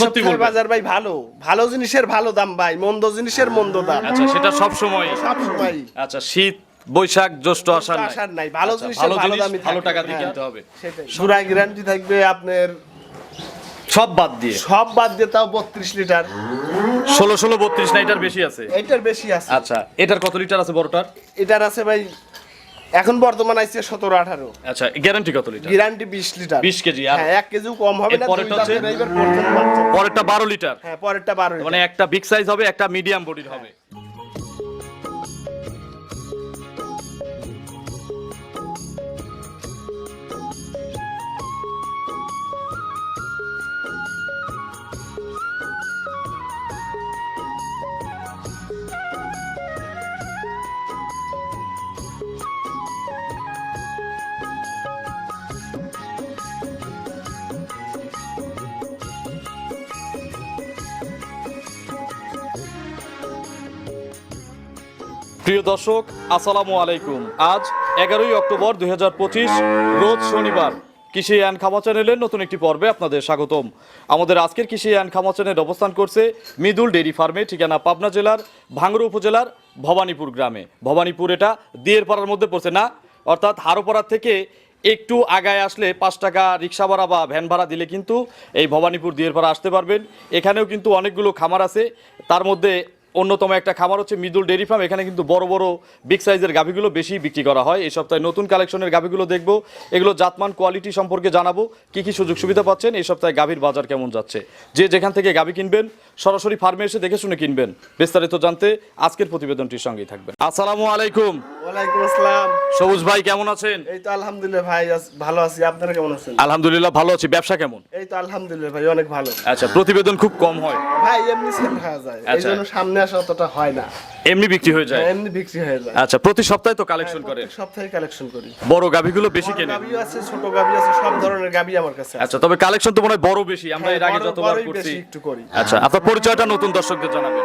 সত্যি বলবেন? বাজার ভাই ভালো। ভালো জিনিসের ভালো দাম ভাই মন্দ জিনিসের মন্দ দাম। আচ্ছা সেটা সব সময়। সব সময়। আচ্ছা শীত বৈশাখ জ্যৈষ্ঠ আষাঢ় নাই। নাই। ভালো আচ্ছা, ভালো জিনিস দামই ভালো টাকা দিয়ে হ্যাঁ, কিনতে হবে। সেটাই। গ্যারান্টি থাকবে আপনার সব বাদ দিয়ে? সব বাদ দিয়ে তাও বত্রিশ লিটার। ষোলো ষোলো বত্রিশ না এটার বেশি আছে? এইটার বেশি আছে। আচ্ছা এটার কত লিটার আছে বড়টার? এটার আছে ভাই এখন বর্তমান আইছে সতেরো আঠারো। আচ্ছা গ্যারান্টি কত লিটার? গ্যারান্টি বিশ লিটার। 20 কেজি, আর- হ্যাঁ এক কেজি কম হবে না পরেরটা হচ্ছে? পরেরটা বারো লিটার। হ্যাঁ পরেরটা বারো মানে একটা বিগ সাইজ হবে একটা মিডিয়াম বডির হবে। প্রিয় দর্শক, আসসালামু আলাইকুম। আজ এগারোই অক্টোবর দু হাজার পঁচিশ, রোজ শনিবার কৃষি অ্যান্ড খামা চ্যানেলের নতুন একটি পর্বে আপনাদের স্বাগতম। আমাদের আজকের কৃষি অ্যান্ড খামা চ্যানেল অবস্থান করছে মিদুল ডেইরি ফার্মে, ঠিকানা পাবনা জেলার ভাঙ্গুড়া উপজেলার ভবানীপুর গ্রামে। ভবানীপুর এটা দিয়ের পাড়ার মধ্যে পড়ছে না, অর্থাৎ হারোপাড়ার থেকে একটু আগায় আসলে পাঁচ টাকা রিক্সা ভাড়া বা ভ্যান ভাড়া দিলে কিন্তু এই ভবানীপুর দিয়ের পাড়া আসতে পারবেন। এখানেও কিন্তু অনেকগুলো খামার আছে, তার মধ্যে অন্যতম একটা খাবার হচ্ছে মিদুল ডেরি ফার্ম। এখানে কিন্তু বড় বড় বিগ সাইজের গাভীগুলো বেশি বিক্রি করা হয়। এই সপ্তাহে নতুন কালেকশনের গাভীগুলো দেখব। এগুলো জাতমান কোয়ালিটি সম্পর্কে জানাব। কি কি সুযোগ সুবিধা পাচ্ছেন? এই সপ্তাহে গাভীর বাজার কেমন যাচ্ছে? যে যেখান থেকে গাভি কিনবেন, সরাসরি ফার্মে এসে দেখে শুনে কিনবেন। বিস্তারিত জানতে আজকের প্রতিবেদনটির সঙ্গেই থাকবেন। আসসালামু আলাইকুম। ওয়ালাইকুম আসসালাম। সবুজ ভাই কেমন আছেন? এই তো আলহামদুলিল্লাহ ভাই ভালো আছি। আপনারা কেমন আছেন? আলহামদুলিল্লাহ ভালো আছি। ব্যবসা কেমন? এই তো আলহামদুলিল্লাহ ভাই অনেক ভালো। আচ্ছা প্রতিবেদন খুব কম হয়। ভাই এমনি সেল হয়ে যায়। এই আচ্ছা। জন্য সামনে আসা অতটা হয় না। এমনি বিক্রি হয়ে যায়? এমনি বিক্রি হয়ে যায়। আচ্ছা প্রতি সপ্তাহে তো কালেকশন করেন? প্রত্যেক সপ্তাহে কালেকশন করি। বড় গাভিগুলো বেশি বড় কেনেন? গাবিও আছে ছোট গাবি আছে সব ধরনের গাবি আমার কাছে আচ্ছা তবে কালেকশন তো মনে হয় বড় বেশি আমরা হ্যাঁ, এর আগে যতবার করছি। একটু করি। আচ্ছা আপনার পরিচয়টা নতুন দর্শকদের জানাবেন।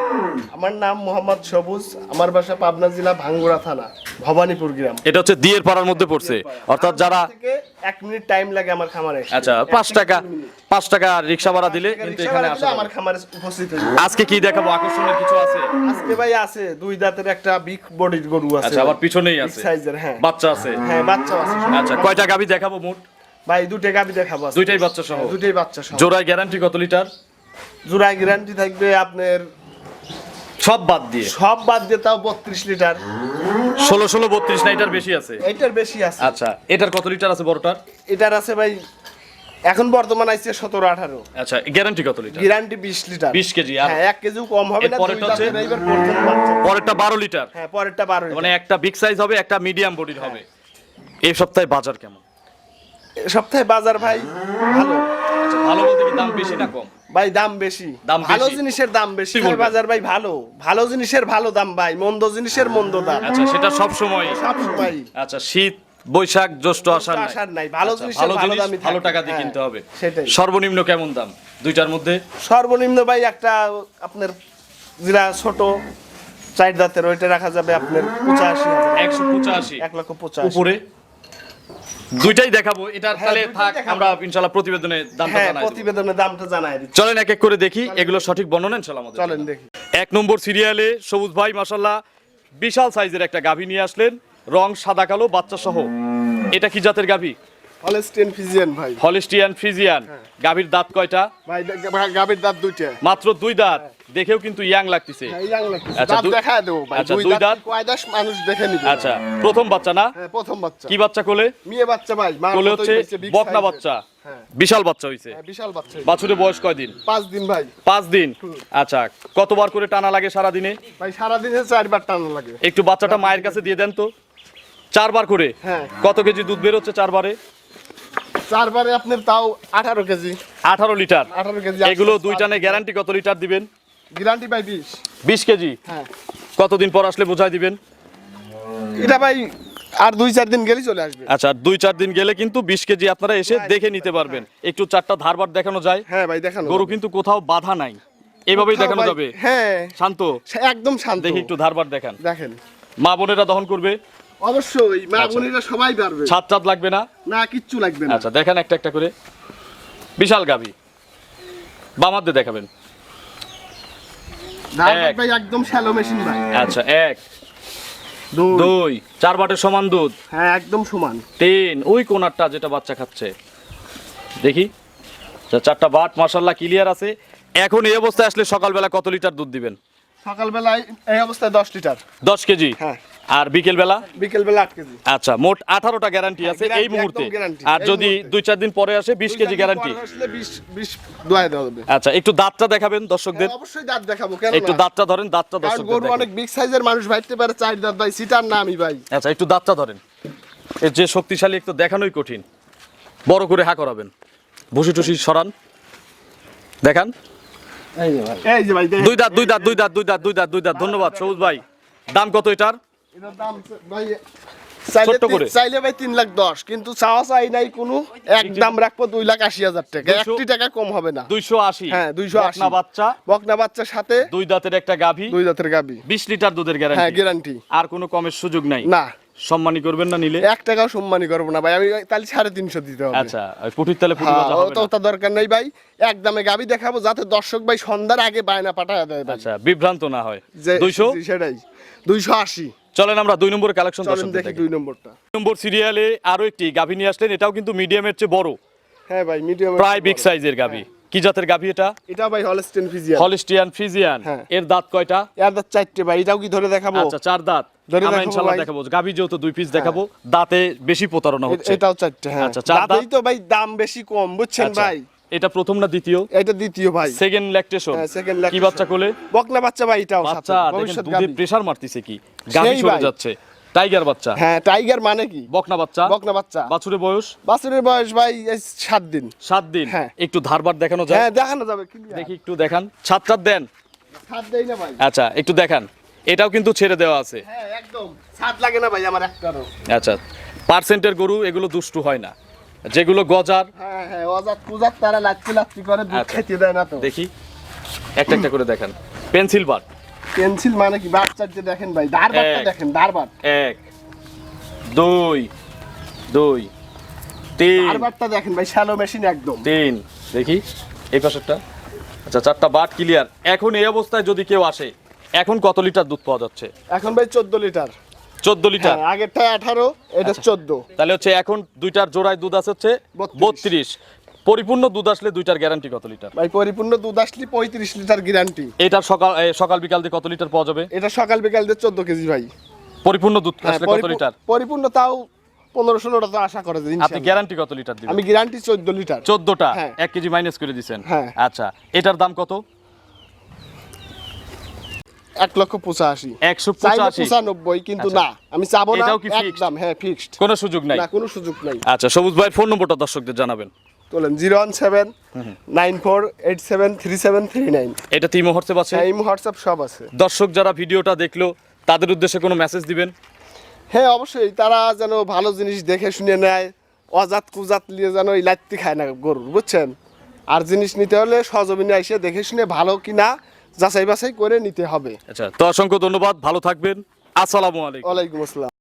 আমার নাম মোহাম্মদ সবুজ আমার বাসা পাবনা জেলা ভাঙ্গুড়া থানা ভবানীপুর গ্রাম। এটা হচ্ছে দিয়ের পাড়ার মধ্যে পড়ছে। অর্থাৎ যারা এক মিনিট টাইম লাগে আমার খামারে আচ্ছা পাঁচ টাকা পাঁচ টাকা রিক্সা ভাড়া দিলে কিন্তু এখানে আসা আমার খামারে উপস্থিত আজকে কি দেখাবো? আকর্ষণের কিছু আছে? আজকে ভাই আছে দুই দাঁতের একটা বিগ বডির গরু আছে আচ্ছা আবার পিছনেই আছে। সাইজের হ্যাঁ। বাচ্চা আছে। হ্যাঁ বাচ্চা আছে। আচ্ছা কয়টা গাভি দেখাবো মোট? ভাই দুটো গাবি দেখাবো দুইটাই বাচ্চা সহ হ্যাঁ, দুটোই বাচ্চা সহ জোড়ায় গ্যারান্টি কত লিটার জোড়া গ্যারান্টি থাকবে আপনার সব বাদ দিয়ে। সব বাদ দিয়ে তাও বত্রিশ লিটার। ষোলো ষোলো বত্রিশ না এটার বেশি আছে? এইটার বেশি আছে। আচ্ছা এটার কত লিটার আছে বড়টার? এটার আছে ভাই এখন বর্তমান আইছে সতেরো আঠারো। আচ্ছা গ্যারান্টি কত লিটার? গ্যারান্টি বিশ লিটার। 20 কেজি, আর- হ্যাঁ এক কেজিও কম হবে না পরেরটা হচ্ছে? পরেরটা বারো লিটার। হ্যাঁ পরেরটা বারো মানে একটা বিগ সাইজ হবে একটা মিডিয়াম বডির হবে। এই সপ্তাহে বাজার কেমন? সপ্তাহে বাজার ভাই ভালো। আচ্ছা, ভালো দাম বেশি না কম? ভাই দাম বেশি। দাম ভালো জিনিসের দাম বেশি। বাজার ভাই ভালো। ভালো জিনিসের ভালো দাম ভাই। মন্দ জিনিসের মন্দ দাম। আচ্ছা সেটা সব সময় সব সময় আচ্ছা শীত বৈশাখ জ্যৈষ্ঠ আষাঢ়। আসার নাই। ভালো আচ্ছা, জিনিসের ভালো দামই ভালো টাকা দিয়ে হ্যাঁ, কিনতে হবে। সেটাই। সর্বনিম্ন কেমন দাম দুইটার মধ্যে? সর্বনিম্ন ভাই একটা আপনার যেটা ছোট চার দাঁতের ওইটা রাখা যাবে আপনার পঁচাশি একশো পঁচাশি। এক লক্ষ পঁচাশি। উপরে? দুইটাই দেখাবো এটার হ্যাঁ, তাহলে থাক আমরা ইনশাআল্লাহ প্রতিবেদনে দামটা হ্যাঁ জানাই প্রতিবেদনে প্রতিবেদনের দামটা জানাই দিই চলেন এক এক করে দেখি এগুলো সঠিক বর্ণনা ইনশাআল্লাহ আমাদের চলেন দেখি। এক নম্বর সিরিয়ালে সবুজ ভাই মাশাআল্লাহ বিশাল সাইজের একটা গাভী নিয়ে আসলেন রং সাদা কালো বাচ্চা সহ। এটা কি জাতের গাভী? ভাই। হলিস্টিয়ান ফ্রিজিয়ান গাভীর দাঁত কয়টা? ভাই গাবির দাঁত দুইটা। মাত্র দুই দাঁত? দেখেও কিন্তু ইয়াং লাগতেছে। হ্যাঁ, ইয়াং লাগতেছে। আচ্ছা, দাঁত দুই- ভাই। আচ্ছা, দুই দুই দাঁত দাঁত? কয় দাস মানুষ দেখে নিবে। আচ্ছা প্রথম বাচ্চা না? হ্যাঁ প্রথম বাচ্চা। কি বাচ্চা কোলে? মেয়ে বাচ্চা ভাই কোলে হচ্ছে বকনা বাচ্চা। হ্যাঁ। বিশাল বাচ্চা হইছে। হ্যাঁ, বিশাল বাচ্চা বাছুরের বয়স কয়দিন পাঁচ দিন ভাই। পাঁচ দিন? আচ্ছা কতবার করে টানা লাগে সারা দিনে ভাই সারাদিনে চারবার টানা লাগে। একটু বাচ্চাটা মায়ের কাছে দিয়ে দেন তো। চারবার করে? হ্যাঁ। কত কেজি দুধ বেরোচ্ছে চারবারে? চারবারে আপনার তাও আঠারো কেজি। আঠারো লিটার। আঠারো কেজি এগুলো দুই টানে গ্যারান্টি কত লিটার দিবেন? গ্যারান্টি ভাই বিশ। বিশ কেজি? হ্যাঁ। কতদিন পর আসলে বোঝাই দিবেন? এটা ভাই আর দুই চার দিন গেলেই চলে আসবে। আচ্ছা দুই চার দিন গেলে কিন্তু বিশ কেজি আপনারা এসে দেখে নিতে পারবেন। একটু চারটা ধারবার দেখানো যায়। হ্যাঁ ভাই দেখানো গরু কিন্তু কোথাও বাধা নাই। এভাবেই দেখানো যাবে। হ্যাঁ। শান্ত। একদম শান্ত। দেখি একটু ধারবার দেখান। দেখেন। মা বোনেরা দহন করবে? অবশ্যই মা আচ্ছা। বোনেরা সবাই পারবে। ছাদ চাঁদ লাগবে না? না কিচ্ছু লাগবে না। আচ্ছা দেখেন একটা একটা করে। বিশাল গাভী। বামাতে দেখাবেন। ভাই একদম শ্যালো মেশিন ভাই। আচ্ছা এক। দুই। চার বাটের সমান দুধ। হ্যাঁ একদম সমান। তিন। ওই কোনারটা যেটা বাচ্চা খাচ্ছে। দেখি। আচ্ছা, চারটা বাট মার্শাল্লাহ ক্লিয়ার আছে। এখন এই অবস্থায় আসলে সকালবেলা কত লিটার দুধ দিবেন? সকালবেলায় এই অবস্থায় দশ লিটার। দশ কেজি? হ্যাঁ। আর বিকেল বেলা বিকেলবেলা আট কেজি। আচ্ছা মোট আঠারোটা গ্যারান্টি আছে এই মুহূর্তে। আর যদি দুই চার দিন পরে আসে বিশ কেজি গ্যারান্টি আচ্ছা একটু দাঁতটা দেখাবেন দর্শকদের। হ্যাঁ, অবশ্যই দাঁত দেখাবো কেন একটু দাঁতটা ধরেন দাঁতটা দর্শকদের গরু অনেক বিগ সাইজের মানুষ ভাইতে পারে চার দাঁত ভাই সিটার না আমি ভাই। আচ্ছা একটু দাঁতটা ধরেন। এর যে শক্তিশালী একটু দেখানোই কঠিন। বড় করে হা করাবেন। ভুসি টুসি সরান। দেখান। এই যে ভাই দেখেন। দুই দাঁত দুই দাঁত দুই দাঁত দুই দাঁত দুই দাঁত দুই দাঁত। ধন্যবাদ সবুজ ভাই। দাম কত এটার? এটার দাম ভাই ছোট্ট করে। চাইলে ভাই তিন লাখ দশ কিন্তু চাওয়া চাই নাই কোনো। একদম রাখব দুই লাখ আশি হাজার টাকা। একটি টাকা কম হবে না। দুইশো আশি। হ্যাঁ, 280 বকনা বাচ্চা। বকনা বাচ্চার সাথে দুই দাঁতের একটা গাভী। দুই দাঁতের গাবি বিশ লিটার দুধের হ্যাঁ গ্যারান্টি আর কোনো কমের সুযোগ নাই? না। সম্মানী করবেন না নিলে? এক টাকাও সম্মানই করব না ভাই। আমি তাহলে সাড়ে তিনশো দিতে হবে। আচ্ছা পুটির হ্যাঁ, তো। দরকার নাই ভাই। একদমে গাবি দেখাবো যাতে দর্শক ভাই সন্ধ্যার আগে বায়না পাঠায় দেয় আচ্ছা বিভ্রান্ত না হয়। যে দুইশো? সেটাই। দুইশো আশি। চলেন আমরা দুই নম্বর কালেকশন দেখি দুই নম্বরটা। দুই নম্বর সিরিয়ালে আরও একটি গাভী নিয়ে আসলেন এটাও কিন্তু মিডিয়ামের চেয়ে বড়। হ্যাঁ ভাই মিডিয়াম প্রায় বিগ সাইজের গাভী। কি জাতের গাভী এটা? এটা ভাই হলস্টেন ফিজিয়াল হলিস্টিয়ান ফিজিয়ান হ্যাঁ। এর দাঁত কয়টা? এর দাঁত চারটে ভাই এটাও কি ধরে দেখাবো? আচ্ছা চার দাঁত। আমরা দেখাবো ইনশাআল্লাহ। দেখাবো। গাভী যেহেতু দুই পিস দেখাবো দাঁতে বেশি প্রতারণা হচ্ছে। এটাও চারটে হ্যাঁ। আচ্ছা, চার দাঁত? তো ভাই দাম বেশি কম বুঝছেন আচ্ছা, ভাই? এটা প্রথম না দ্বিতীয়? এটা দ্বিতীয় ভাই। সেকেন্ড ল্যাকটেশন কি বাচ্চা কোলে? বকনা বাচ্চা ভাই এটাও বাচ্চা দেখেন দুধে প্রেসার মারতিছে কি? সেই সরে যাচ্ছে। টাইগার বাচ্চা। হ্যাঁ টাইগার মানে কি? বকনা বাচ্চা। বকনা বাচ্চা। বাছুরের বয়স? বাছুরের বয়স ভাই সাত দিন। সাত দিন? হ্যাঁ। একটু ধারবার দেখানো যায় হ্যাঁ দেখানো যাবে দেখি একটু দেখান। ছাদ ছাদ দেন? ছাদ দেই না ভাই। আচ্ছা একটু দেখান। এটাও কিন্তু ছেড়ে দেওয়া আছে। হ্যাঁ একদম। ছাদ লাগে না ভাই আমার একটারও। আচ্ছা। পার্সেন্টের গরু এগুলো দুষ্টু হয় না। যেগুলো গজার। হ্যাঁ হ্যাঁ অজাত কুজাত তারা লাচ্ছি লাচ্ছি করে দুধ আচ্ছা। খেতে দেয় না তো। দেখি। একটা একটা করে দেখেন। পেন্সিল বার পেন্সিল মানে কি? বাচ্চার যে দেখেন ভাই দারবারটা এক। দেখেন দারবার এক দুই দুই তিন। দারবারটা দেখেন ভাই শ্যালো মেশিন একদম। তিন দেখি। এই পাশেরটা। আচ্ছা চারটা বাট ক্লিয়ার এখন এই অবস্থায় যদি কেউ আসে এখন কত লিটার দুধ পাওয়া যাচ্ছে? এখন ভাই চোদ্দ লিটার। চোদ্দ লিটার। হ্যাঁ আগেরটা আঠারো এটা চোদ্দ। তাহলে হচ্ছে এখন দুইটার জোড়ায় দুধ আছে হচ্ছে বত্রিশ। পরিপূর্ণ দুধ আসলে দুইটার গ্যারান্টি কত লিটার? ভাই পরিপূর্ণ দুধ আসলে পঁয়ত্রিশ লিটার গ্যারান্টি এটার সকাল সকাল বিকাল দিয়ে কত লিটার পাওয়া যাবে? এটা সকাল বিকাল দিয়ে চোদ্দ কেজি ভাই। পরিপূর্ণ দুধ হ্যাঁ, আসলে কত লিটার? পরিপূর্ণ তাও পনেরো ষোলোটা তো আশা করে যে আপনি গ্যারান্টি কত লিটার দিবেন? আমি গ্যারান্টি চোদ্দ লিটার। চোদ্দটা? হ্যাঁ। এক কেজি মাইনাস করে দিচ্ছেন হ্যাঁ। আচ্ছা এটার দাম কত? এক লক্ষ পঁচাশি। একশো পঁচানব্বই কিন্তু আচ্ছা। না আমি চাবো না? একদম হ্যাঁ ফিক্সড কোনো সুযোগ নাই? না কোনো সুযোগ নাই। আচ্ছা সবুজ ভাইয়ের ফোন নম্বরটা দর্শকদের জানাবেন। তোলেন zero one seven nine four eight seven three seven three nine. এটা হোয়াটসঅ্যাপ আছে? হ্যাঁ হোয়াটসঅ্যাপ সব আছে। দর্শক যারা ভিডিওটা দেখল তাদের উদ্দেশ্যে কোনো মেসেজ দিবেন? হ্যাঁ অবশ্যই তারা যেন ভালো জিনিস দেখে শুনে নেয় অজাত কুজাত নিয়ে যেন এই লাত্তি খায় না গরুর বুঝছেন? আর জিনিস নিতে হলে সজমিনে এসে দেখে শুনে ভালো কিনা যাচাই বাছাই করে নিতে হবে। আচ্ছা তো অসংখ্য ধন্যবাদ ভালো থাকবেন। আসসালামু আলাইকুম। ওয়ালাইকুম আসসালাম।